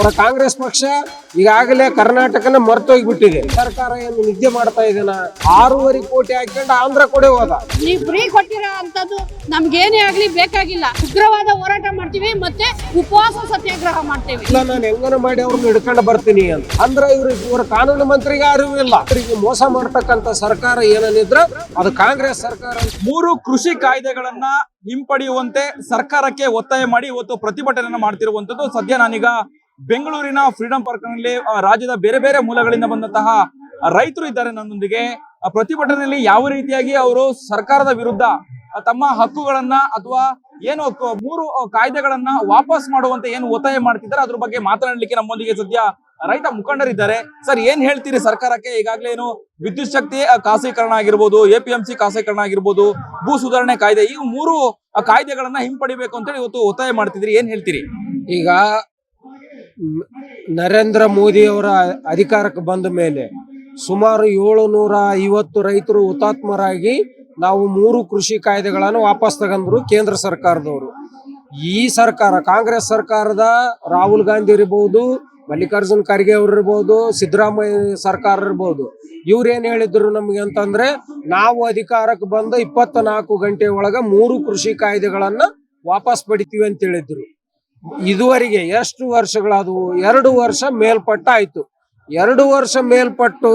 ಅವರ ಕಾಂಗ್ರೆಸ್ ಪಕ್ಷ ಈಗಾಗಲೇ ಕರ್ನಾಟಕನ ಮರ್ತೋಗ್ಬಿಟ್ಟಿದೆ. ಸರ್ಕಾರ ಏನು ನಿದ್ದೆ ಮಾಡ್ತಾ ಇದೆ ಆರೂವರೆ ಕೋಟಿ ಹಾಕೊಂಡು ಆಂಧ್ರ ಕೊಡೆ ಹೋದ. ನೀವು ಫ್ರೀ ಕೊಟ್ಟಿರೋ ಅಂತದ್ದು ನಮ್ಗೇನೇ ಆಗ್ಲಿ ಬೇಕಾಗಿಲ್ಲ. ಉಗ್ರವಾದ ಹೋರಾಟ ಮಾಡ್ತೀವಿ ಮತ್ತೆ ಉಪವಾಸ ಸತ್ಯಾಗ್ರಹ ಮಾಡ್ತೀವಿ. ಇಲ್ಲ ನಾನು ಹೆಂಗನ ಮಾಡಿ ಅವ್ರನ್ನ ಹಿಡ್ಕೊಂಡು ಬರ್ತೀನಿ ಅಂತ. ಅಂದ್ರೆ ಇವ್ರ ಇವ್ರ ಕಾನೂನು ಮಂತ್ರಿಗೆ ಅರಿವು ಇಲ್ಲ. ಅವರಿಗೆ ಮೋಸ ಮಾಡ್ತಕ್ಕಂತ ಸರ್ಕಾರ ಏನಿದ್ರ ಅದು ಕಾಂಗ್ರೆಸ್ ಸರ್ಕಾರ ಮೂರು ಕೃಷಿ ಕಾಯ್ದೆಗಳನ್ನ ಹಿಂಪಡೆಯುವಂತೆ ಸರ್ಕಾರಕ್ಕೆ ಒತ್ತಾಯ ಮಾಡಿ ಇವತ್ತು ಪ್ರತಿಭಟನೆ ಮಾಡ್ತಿರುವಂತದ್ದು ಸದ್ಯ ನಾನೀಗ ಬೆಂಗಳೂರಿನ ಫ್ರೀಡಂ ಪಾರ್ಕ್ನಲ್ಲಿ ರಾಜ್ಯದ ಬೇರೆ ಬೇರೆ ಮೂಲಗಳಿಂದ ಬಂದಂತಹ ರೈತರು ಇದ್ದಾರೆ ನನ್ನೊಂದಿಗೆ. ಪ್ರತಿಭಟನೆಯಲ್ಲಿ ಯಾವ ರೀತಿಯಾಗಿ ಅವರು ಸರ್ಕಾರದ ವಿರುದ್ಧ ತಮ್ಮ ಹಕ್ಕುಗಳನ್ನ ಅಥವಾ ಏನು ಮೂರು ಕಾಯ್ದೆಗಳನ್ನ ವಾಪಸ್ ಮಾಡುವಂತೆ ಏನು ಒತ್ತಾಯ ಮಾಡ್ತಿದ್ದಾರೆ, ಅದ್ರ ಬಗ್ಗೆ ಮಾತನಾಡಲಿಕ್ಕೆ ನಮ್ಮೊಂದಿಗೆ ಸದ್ಯ ರೈತ ಮುಖಂಡರಿದ್ದಾರೆ. ಸರ್, ಏನ್ ಹೇಳ್ತೀರಿ ಸರ್ಕಾರಕ್ಕೆ? ಈಗಾಗಲೇ ಏನು ವಿದ್ಯುತ್ ಶಕ್ತಿ ಖಾಸೀಕರಣ ಆಗಿರ್ಬೋದು, ಎಪಿಎಂಸಿ ಖಾಸಗೀಕರಣ ಆಗಿರ್ಬೋದು, ಭೂ ಸುಧಾರಣೆ ಕಾಯ್ದೆ, ಈ ಮೂರು ಕಾಯ್ದೆಗಳನ್ನ ಹಿಂಪಡಿಬೇಕು ಅಂತೇಳಿ ಇವತ್ತು ಒತ್ತಾಯ ಮಾಡ್ತಿದ್ರಿ. ಏನ್ ಹೇಳ್ತೀರಿ? ಈಗ ನರೇಂದ್ರ ಮೋದಿ ಅವರ ಅಧಿಕಾರಕ್ಕೆ ಬಂದ ಮೇಲೆ ಸುಮಾರು ಏಳು ನೂರ ಐವತ್ತು ರೈತರು ಹುತಾತ್ಮರಾಗಿ ನಾವು ಮೂರು ಕೃಷಿ ಕಾಯ್ದೆಗಳನ್ನು ವಾಪಸ್ ತಗೊಂಡ್ರು ಕೇಂದ್ರ ಸರ್ಕಾರದವರು. ಈ ಸರ್ಕಾರ, ಕಾಂಗ್ರೆಸ್ ಸರ್ಕಾರದ ರಾಹುಲ್ ಗಾಂಧಿ ಇರ್ಬೋದು, ಮಲ್ಲಿಕಾರ್ಜುನ್ ಖರ್ಗೆ ಅವ್ರು ಇರ್ಬೋದು, ಸಿದ್ದರಾಮಯ್ಯ ಸರ್ಕಾರ ಇರ್ಬೋದು ಇವ್ರೇನ್ ಹೇಳಿದ್ರು ನಮ್ಗೆ ಅಂತಂದ್ರೆ ನಾವು ಅಧಿಕಾರಕ್ಕೆ ಬಂದ ಇಪ್ಪತ್ತ ನಾಲ್ಕು ಗಂಟೆ ಒಳಗ ಮೂರು ಕೃಷಿ ಕಾಯ್ದೆಗಳನ್ನ ವಾಪಸ್ ಪಡಿತೀವಿ ಅಂತ ಹೇಳಿದ್ರು. ಇದುವರೆಗೆ ಎಷ್ಟು ವರ್ಷಗಳಾದವು? ಎರಡು ವರ್ಷ ಮೇಲ್ಪಟ್ಟ ಆಯ್ತು ಎರಡು ವರ್ಷ ಮೇಲ್ಪಟ್ಟು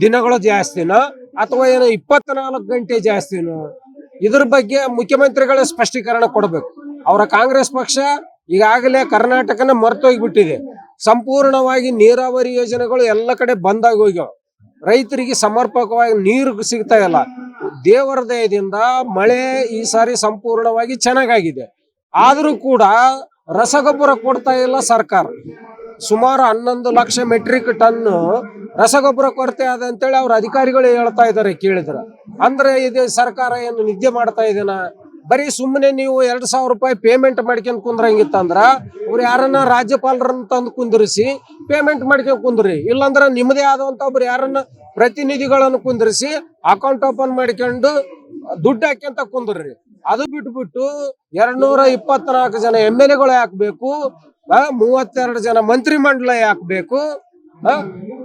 ದಿನಗಳು ಜಾಸ್ತಿನ? ಅಥವಾ ಏನೋ ಇಪ್ಪತ್ನಾಲ್ಕು ಗಂಟೆ ಜಾಸ್ತಿನೋ? ಇದ್ರ ಬಗ್ಗೆ ಮುಖ್ಯಮಂತ್ರಿಗಳ ಸ್ಪಷ್ಟೀಕರಣ ಕೊಡಬೇಕು. ಅವರ ಕಾಂಗ್ರೆಸ್ ಪಕ್ಷ ಈಗಾಗಲೇ ಕರ್ನಾಟಕನ ಮರ್ತೋಗ್ಬಿಟ್ಟಿದೆ. ಸಂಪೂರ್ಣವಾಗಿ ನೀರಾವರಿ ಯೋಜನೆಗಳು ಎಲ್ಲ ಕಡೆ ಬಂದಾಗ ಹೋಗ್ಯಾವ. ರೈತರಿಗೆ ಸಮರ್ಪಕವಾಗಿ ನೀರು ಸಿಗ್ತಾ ಇಲ್ಲ. ದೇವರ ದಯದಿಂದ ಮಳೆ ಈ ಸಾರಿ ಸಂಪೂರ್ಣವಾಗಿ ಚೆನ್ನಾಗಾಗಿದೆ. ಆದರೂ ಕೂಡ ರಸಗೊಬ್ಬರ ಕೊಡ್ತಾ ಇಲ್ಲ ಸರ್ಕಾರ. ಸುಮಾರು ಹನ್ನೊಂದು ಲಕ್ಷ ಮೆಟ್ರಿಕ್ ಟನ್ ರಸಗೊಬ್ಬರ ಕೊರತೆ ಆದ ಅಂತೇಳಿ ಅವ್ರ ಅಧಿಕಾರಿಗಳು ಹೇಳ್ತಾ ಇದ್ದಾರೆ ಕೇಳಿದ್ರೆ. ಅಂದ್ರೆ ಇದು ಸರ್ಕಾರ ಏನು ನಿದ್ದೆ ಮಾಡ್ತಾ ಇದೇನ? ಬರೀ ಸುಮ್ಮನೆ ನೀವು ಎರಡ್ ಸಾವಿರ ರೂಪಾಯಿ ಪೇಮೆಂಟ್ ಮಾಡ್ಕೊಂಡ್ ಕುಂದ್ರಂಗಿತ್ತಂದ್ರ ಅವ್ರು ಯಾರನ್ನ ರಾಜ್ಯಪಾಲರನ್ನ ತಂದು ಕುಂದಿರಿಸಿ ಪೇಮೆಂಟ್ ಮಾಡ್ಕೊಂಡ್ ಕುಂದ್ರಿ. ಇಲ್ಲಾಂದ್ರೆ ನಿಮ್ಮದೇ ಆದಂತ ಒಬ್ರು ಯಾರನ್ನ ಪ್ರತಿನಿಧಿಗಳನ್ನು ಕುಂದಿರಿಸಿ ಅಕೌಂಟ್ ಓಪನ್ ಮಾಡ್ಕೊಂಡು ದುಡ್ಡು ಹಾಕ್ಯಂತ ಕುಂದ್ರಿ. ಅದು ಬಿಟ್ಬಿಟ್ಟು ಎರಡ್ ನೂರ ಇಪ್ಪತ್ನಾಲ್ಕು ಜನ ಎಂ ಎಲ್ ಎಗಳು ಹಾಕ್ಬೇಕು ಮೂವತ್ತೆರಡು ಜನ ಮಂತ್ರಿ ಮಂಡಲ ಹಾಕ್ಬೇಕು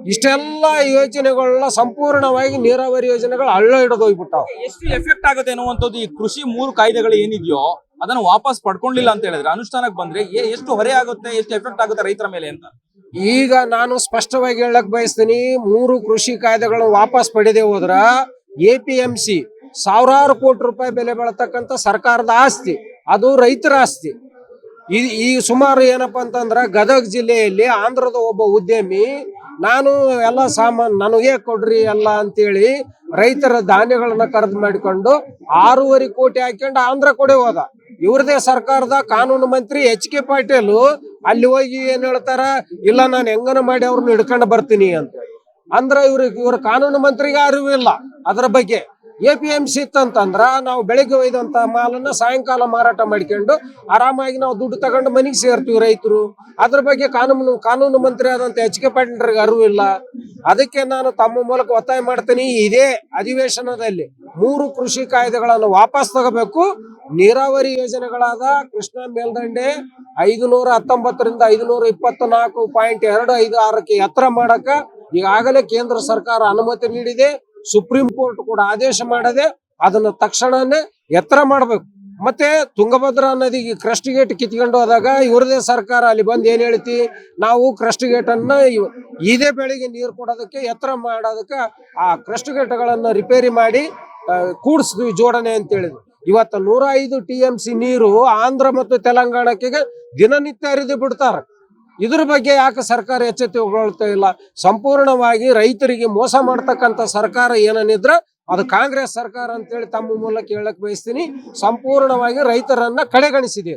ಇಷ್ಟೆಲ್ಲ ಯೋಜನೆಗಳನ್ನ ಸಂಪೂರ್ಣವಾಗಿ ನೀರಾವರಿ ಯೋಜನೆಗಳು ಹಳ್ಳ ಹಿಡಿದು ಹೋಗ್ಬಿಟ್ಟಾವ. ಎಷ್ಟು ಎಫೆಕ್ಟ್ ಆಗುತ್ತೆ ಅನ್ನುವಂಥದ್ದು ಈ ಕೃಷಿ ಮೂರು ಕಾಯ್ದೆಗಳು ಏನಿದೆಯೋ ಅದನ್ನ ವಾಪಸ್ ಪಡ್ಕೊಂಡಿಲ್ಲ ಅಂತ ಹೇಳಿದ್ರೆ ಅನುಷ್ಠಾನಕ್ಕೆ ಬಂದ್ರೆ ಎಷ್ಟು ಹೊರೆ ಆಗುತ್ತೆ ಎಷ್ಟು ಎಫೆಕ್ಟ್ ಆಗುತ್ತೆ ರೈತರ ಮೇಲೆ ಅಂತ? ಈಗ ನಾನು ಸ್ಪಷ್ಟವಾಗಿ ಹೇಳಕ್ ಬಯಸ್ತೀನಿ ಮೂರು ಕೃಷಿ ಕಾಯ್ದೆಗಳನ್ನು ವಾಪಸ್ ಪಡೆದೇ ಹೋದ್ರ ಎ ಪಿ ಎಂ ಸಿ ಸಾವಿರಾರು ಕೋಟಿ ರೂಪಾಯಿ ಬೆಲೆ ಬಾಳತಕ್ಕಂತ ಸರ್ಕಾರದ ಆಸ್ತಿ, ಅದು ರೈತರ ಆಸ್ತಿ. ಈ ಈ ಸುಮಾರು ಏನಪ್ಪಾ ಅಂತಂದ್ರೆ ಗದಗ ಜಿಲ್ಲೆಯಲ್ಲಿ ಆಂಧ್ರದ ಒಬ್ಬ ಉದ್ಯಮಿ, ನಾನು ಎಲ್ಲ ಸಾಮಾನ್, ನನಗೆ ಕೊಡ್ರಿ ಎಲ್ಲ ಅಂತೇಳಿ ರೈತರ ಧಾನ್ಯಗಳನ್ನ ಕರೆದು ಮಾಡಿಕೊಂಡು ಆರೂವರೆ ಕೋಟಿ ಹಾಕೊಂಡು ಆಂಧ್ರ ಕೊಡೆ ಹೋದ. ಇವ್ರದೇ ಸರ್ಕಾರದ ಕಾನೂನು ಮಂತ್ರಿ ಎಚ್ ಕೆ ಪಾಟೀಲ್, ಅಲ್ಲಿ ಹೋಗಿ ಏನ್ ಹೇಳ್ತಾರ, ಇಲ್ಲ, ನಾನು ಹೆಂಗನ ಮಾಡಿ ಅವ್ರನ್ನ ಹಿಡ್ಕೊಂಡು ಬರ್ತೀನಿ ಅಂತ. ಅಂದ್ರ ಇವ್ರಿಗೆ, ಇವ್ರ ಕಾನೂನು ಮಂತ್ರಿಗೆ ಅರಿವು ಇಲ್ಲ ಅದ್ರ ಬಗ್ಗೆ. ಎ ಪಿ ಎಂ ಸಿ ಇತ್ತಂತಂದ್ರ ನಾವು ಬೆಳಗ್ಗೆ ಒಯ್ದಂತ ಮಾಲನ್ನ ಸಾಯಂಕಾಲ ಮಾರಾಟ ಮಾಡ್ಕೊಂಡು ಆರಾಮಾಗಿ ನಾವು ದುಡ್ಡು ತಗೊಂಡು ಮನೆಗೆ ಸೇರ್ತೀವಿ ರೈತರು. ಅದ್ರ ಬಗ್ಗೆ ಕಾನೂನು ಕಾನೂನು ಮಂತ್ರಿ ಆದಂತ ಎಚ್ ಕೆ ಪಾಟೀಲ್ರಿಗೆ ಅರಿವಿಲ್ಲ ಅದಕ್ಕೆ ನಾನು ತಮ್ಮ ಮೂಲಕ ಒತ್ತಾಯ ಮಾಡ್ತೀನಿ, ಇದೇ ಅಧಿವೇಶನದಲ್ಲಿ ಮೂರು ಕೃಷಿ ಕಾಯ್ದೆಗಳನ್ನು ವಾಪಸ್ ತಗೋಬೇಕು. ನೀರಾವರಿ ಯೋಜನೆಗಳಾದ ಕೃಷ್ಣ ಮೇಲ್ದಂಡೆ ಐದುನೂರ ಹತ್ತೊಂಬತ್ತರಿಂದ ಐದುನೂರ ಇಪ್ಪತ್ತ ನಾಲ್ಕು ಪಾಯಿಂಟ್ ಎರಡು ಐದು ಆರಕ್ಕೆ ಎತ್ತರ ಮಾಡಕ ಈಗಾಗಲೇ ಕೇಂದ್ರ ಸರ್ಕಾರ ಅನುಮತಿ ನೀಡಿದೆ. ಸುಪ್ರೀಂ ಕೋರ್ಟ್ ಕೂಡ ಆದೇಶ ಮಾಡದೆ ಅದನ್ನ ತಕ್ಷಣನೇ ಎತ್ತರ ಮಾಡಬೇಕು. ಮತ್ತೆ ತುಂಗಭದ್ರಾ ನದಿಗೆ ಕ್ರಸ್ಟ್ ಗೇಟ್ ಕಿತ್ಕೊಂಡು ಹೋದಾಗ ಇವ್ರದೇ ಸರ್ಕಾರ ಅಲ್ಲಿ ಬಂದು ಏನ್ ಹೇಳ್ತಿ? ನಾವು ಕ್ರಸ್ಟ್ ಗೇಟ್ ಅನ್ನ ಇದೇ ಬೆಳಿಗ್ಗೆ ನೀರು ಕೊಡೋದಕ್ಕೆ ಎತ್ತರ ಮಾಡೋದಕ್ಕೆ ಆ ಕ್ರಸ್ಟ್ ಗೇಟ್ಗಳನ್ನ ರಿಪೇರಿ ಮಾಡಿ ಕೂಡಿಸಿದ್ವಿ ಜೋಡಣೆ ಅಂತ ಹೇಳಿದ್ವಿ ಇವತ್ತು ನೂರ ಐದು ಟಿ ನೀರು ಆಂಧ್ರ ಮತ್ತು ತೆಲಂಗಾಣಕ್ಕೆ ದಿನನಿತ್ಯ ಹರಿದು ಬಿಡ್ತಾರೆ. ಇದ್ರ ಬಗ್ಗೆ ಯಾಕೆ ಸರ್ಕಾರ ಎಚ್ಚೆತ್ತುಕೊಳ್ತಾ ಇಲ್ಲ? ಸಂಪೂರ್ಣವಾಗಿ ರೈತರಿಗೆ ಮೋಸ ಮಾಡ್ತಕ್ಕಂಥ ಸರ್ಕಾರ ಏನನ್ನಿದ್ರ ಅದು ಕಾಂಗ್ರೆಸ್ ಸರ್ಕಾರ ಅಂತೇಳಿ ತಮ್ಮ ಮೂಲಕ ಹೇಳಕ್ ಬಯಸ್ತೀನಿ. ಸಂಪೂರ್ಣವಾಗಿ ರೈತರನ್ನ ಕಡೆಗಣಿಸಿದೆ.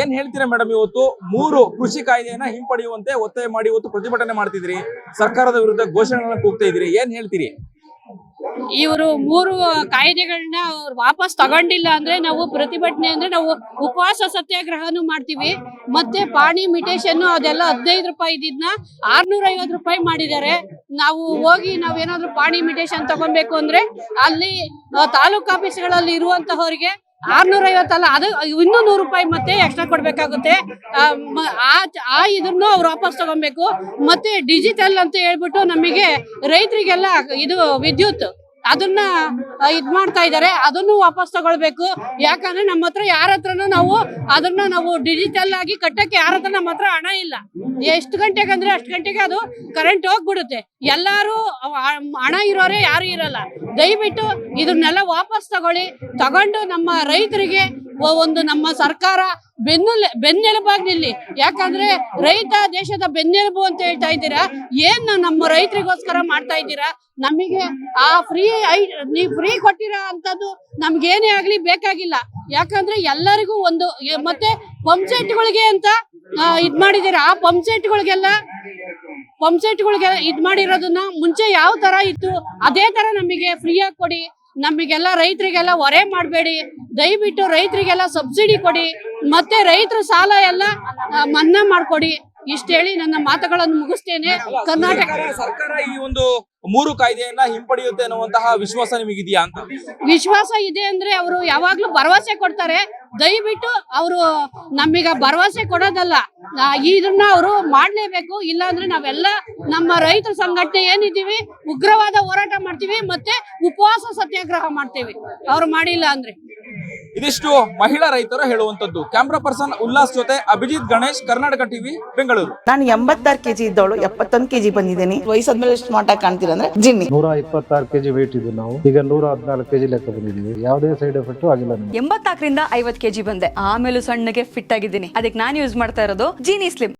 ಏನ್ ಹೇಳ್ತೀರಾ ಮೇಡಮ್ ಇವತ್ತು? ಮೂರು ಕೃಷಿ ಕಾಯ್ದೆಯನ್ನ ಹಿಂಪಡೆಯುವಂತೆ ಒತ್ತಾಯ ಮಾಡಿ ಇವತ್ತು ಪ್ರತಿಭಟನೆ ಮಾಡ್ತಿದ್ರಿ. ಸರ್ಕಾರದ ವಿರುದ್ಧ ಘೋಷಣೆಗಳನ್ನ ಕೂಗ್ತಾ ಇದ್ರಿ. ಏನ್ ಹೇಳ್ತೀರಿ? ಇವರು ಮೂರು ಕಾಯ್ದೆಗಳನ್ನ ಅವ್ರು ವಾಪಸ್ ತಗೊಂಡಿಲ್ಲ ಅಂದ್ರೆ ನಾವು ಪ್ರತಿಭಟನೆ ಅಂದ್ರೆ ನಾವು ಉಪವಾಸ ಸತ್ಯಾಗ್ರಹನು ಮಾಡ್ತೀವಿ. ಮತ್ತೆ ಪಾಣಿ ಮಿಟೇಷನ್ ಅದೆಲ್ಲ ಹದಿನೈದು ರೂಪಾಯಿ ಇದ್ದಿದ್ನ ಆರ್ನೂರ ಐವತ್ತು ರೂಪಾಯಿ ಮಾಡಿದ್ದಾರೆ. ನಾವು ಹೋಗಿ ನಾವೇನಾದ್ರೂ ಪಾಣಿ ಮಿಟೇಷನ್ ತಗೊಬೇಕು ಅಂದ್ರೆ ಅಲ್ಲಿ ತಾಲೂಕ್ ಆಫೀಸ್ಗಳಲ್ಲಿ ಇರುವಂತಹವರಿಗೆ ಆರ್ನೂರ ಐವತ್ತಲ್ಲ ಅದು ಇನ್ನೂ ನೂರು ರೂಪಾಯಿ ಮತ್ತೆ ಎಕ್ಸ್ಟ್ರಾ ಕೊಡ್ಬೇಕಾಗುತ್ತೆ. ಆ, ಇದನ್ನು ಅವ್ರು ವಾಪಸ್ ತಗೊಬೇಕು. ಮತ್ತೆ ಡಿಜಿಟಲ್ ಅಂತ ಹೇಳ್ಬಿಟ್ಟು ನಮಗೆ ರೈತರಿಗೆಲ್ಲ ಇದು ವಿದ್ಯುತ್. ಅದನ್ನ ಇದ್ ಮಾಡ್ತಾ ಇದ್ದಾರೆ ಅದನ್ನು ವಾಪಸ್ ತಗೊಳ್ಬೇಕು. ಯಾಕಂದ್ರೆ ನಮ್ಮ ಹತ್ರ ಯಾರ ಹತ್ರನು ನಾವು ಅದನ್ನ ನಾವು ಡಿಜಿಟಲ್ ಆಗಿ ಕಟ್ಟಕ್ಕೆ ಯಾರ ಹತ್ರ ನಮ್ಮ ಹತ್ರ ಹಣ ಇಲ್ಲ. ಎಷ್ಟು ಗಂಟೆಗೆ ಅಂದ್ರೆ ಅಷ್ಟು ಗಂಟೆಗೆ ಅದು ಕರೆಂಟ್ ಹೋಗ್ಬಿಡುತ್ತೆ. ಎಲ್ಲಾರು ಹಣ ಇರೋರೆ ಯಾರು ಇರಲ್ಲ. ದಯವಿಟ್ಟು ಇದನ್ನೆಲ್ಲ ವಾಪಸ್ ತಗೊಳ್ಳಿ. ತಗೊಂಡು ನಮ್ಮ ರೈತರಿಗೆ ಒಂದು ನಮ್ಮ ಸರ್ಕಾರ ಬೆನ್ನು ಬೆನ್ನೆಲುಬಾಗಿ ನಿಲ್ಲಿ. ಯಾಕಂದ್ರೆ ರೈತ ದೇಶದ ಬೆನ್ನೆಲುಬು ಅಂತ ಹೇಳ್ತಾ ಇದ್ದೀರಾ? ಏನ್ ನಮ್ಮ ರೈತರಿಗೋಸ್ಕರ ಮಾಡ್ತಾ ಇದ್ದೀರಾ? ನಮಗೆ ಆ ಫ್ರೀ ಐ ನೀವು ಫ್ರೀ ಕೊಟ್ಟಿರ ಅಂತದ್ದು ನಮ್ಗೇನೇ ಆಗ್ಲಿ ಬೇಕಾಗಿಲ್ಲ. ಯಾಕಂದ್ರೆ ಎಲ್ಲರಿಗೂ ಒಂದು ಮತ್ತೆ ಪಂಪ್ ಸೆಟ್ ಗಳಿಗೆ ಅಂತ ಆ, ಇದ್ ಗಳಿಗೆಲ್ಲ ಆ ಸೆಟ್ ಗಳಿಗೆ ಇದ್ ಮಾಡಿರೋದನ್ನ ಮುಂಚೆ ಯಾವ ತರ ಇತ್ತು ಅದೇ ತರ ನಮಗೆ ಫ್ರೀಯಾಗಿ ಕೊಡಿ. ನಮಗೆಲ್ಲ ರೈತರಿಗೆಲ್ಲ ಹೊರೆ ಮಾಡಬೇಡಿ. ದಯವಿಟ್ಟು ರೈತರಿಗೆಲ್ಲ ಸಬ್ಸಿಡಿ ಕೊಡಿ. ಮತ್ತೆ ರೈತರ ಸಾಲ ಎಲ್ಲ ಮನ್ನಾ ಮಾಡ್ಕೊಡಿ. ಇಷ್ಟ ಹೇಳಿ ನನ್ನ ಮಾತುಗಳನ್ನು ಮುಗಿಸ್ತೇನೆ. ಕರ್ನಾಟಕ ಸರ್ಕಾರ- ಈ ಒಂದು ಮೂರು ಕಾಯ್ದೆಯನ್ನ ಹಿಂಪಡೆಯುತ್ತೆ ಅನ್ನುವಂತಹ ವಿಶ್ವಾಸ ನಿಮಗಿದೆಯಾ ಅಂತ? ವಿಶ್ವಾಸ ಇದೆ ಅಂದ್ರೆ ಅವರು ಯಾವಾಗ್ಲೂ ಭರವಸೆ ಕೊಡ್ತಾರೆ. ದಯವಿಟ್ಟು ಅವರು ನಮೀಗ ಭರವಸೆ ಕೊಡೋದಲ್ಲ. ಇದನ್ನ ಅವರು ಮಾಡ್ಲೇಬೇಕು. ಇಲ್ಲಾಂದ್ರೆ ನಾವೆಲ್ಲ ನಮ್ಮ ರೈತ ಸಂಘಟನೆ ಏನಿದೀವಿ ಉಗ್ರವಾದ ಹೋರಾಟ ಮಾಡ್ತೀವಿ ಮತ್ತೆ ಉಪವಾಸ ಸತ್ಯಾಗ್ರಹ ಮಾಡ್ತೀವಿ. ಅವ್ರು ಮಾಡಿಲ್ಲ ಅಂದ್ರೆ. ಇದಿಷ್ಟು ಮಹಿಳಾ ರೈತರು ಹೇಳುವಂತದ್ದು ಕ್ಯಾಮ್ರಾ ಪರ್ಸನ್ ಉಲ್ಲಾಸ್ ಜೊತೆ ಅಭಿಜಿತ್ ಗಣೇಶ್ ಕರ್ನಾಟಕ ಟಿವಿ ಬೆಂಗಳೂರು. ನಾನು ಎಂಬತ್ತಾರು ಕೆಜಿ ಇದ್ದವಳು ಎಪ್ಪತ್ತೊಂದು ಕೆಜಿ ಬಂದಿದ್ದೀನಿ. ವಯಸ್ಸಾದ್ಮೇಲೆ ಸ್ಮಾರ್ಟ್ ಆಗಿ ಕಾಣ್ತೀರಾ ಅಂದ್ರೆ ಜಿನ್ನಿ. ನೂರ ಇಪ್ಪತ್ತಾರು ಕೆಜಿ ವೇಟ್ ಇದೆ ನಾವು. ಈಗ ನೂರ ಹದಿನಾಲ್ಕು ಕೆಜಿ ಲೆಕ್ಕ ಬಂದಿದ್ದೀವಿ. ಯಾವುದೇ ಸೈಡ್ ಎಫೆಕ್ಟ್ ಆಗಿಲ್ಲ ಎಂಬತ್ತಾಕರಿಂದ ಎಂಬತ್ನಾಲ್ಕರಿಂದ ಐವತ್ ಕೆಜಿ ಬಂದೆ. ಆಮೇಲೆ ಸಣ್ಣಗೆ ಫಿಟ್ ಆಗಿದ್ದೀನಿ. ಅದಕ್ಕೆ ನಾನು ಯೂಸ್ ಮಾಡ್ತಾ ಇರೋದು ಜೀನಿ ಸ್ಲಿಮ್